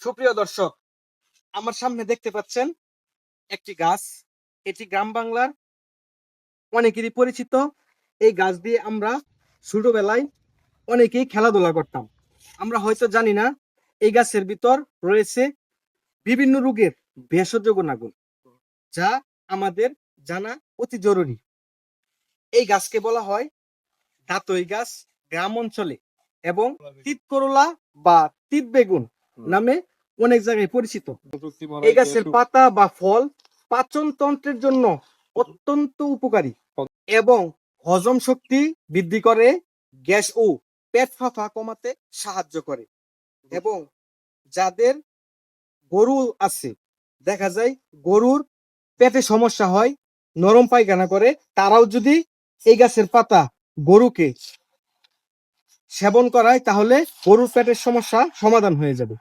সুপ্রিয় দর্শক, আমার সামনে দেখতে পাচ্ছেন একটি গাছ। এটি গ্রাম বাংলার অনেকেরই পরিচিত। এই গাছ দিয়ে আমরা ছোটবেলায় অনেকেই খেলাধুলা করতাম। আমরা হয়তো জানি না, এই গাছের ভিতর রয়েছে বিভিন্ন রোগের ভেষজ গুণাগুণ, যা আমাদের জানা অতি জরুরি। এই গাছকে বলা হয় দাতই গাছ গ্রাম অঞ্চলে এবং তিত করলা বা তিত বেগুন নামে অনেক জায়গায় পরিচিত। এই গাছের পাতা বা ফল পাচন তন্ত্রের জন্য অত্যন্ত উপকারী এবং হজম শক্তি বৃদ্ধি করে গ্যাস ও পেট ফাঁপা কমাতে সাহায্য করে এবং যাদের গরু আছে দেখা যায় গরুর পেটে সমস্যা হয় নরম পায়খানা করে তারাও যদি এই গাছের পাতা গরুকে সেবন করায় তাহলে গরুর পেটের সমস্যা সমাধান হয়ে যাবে।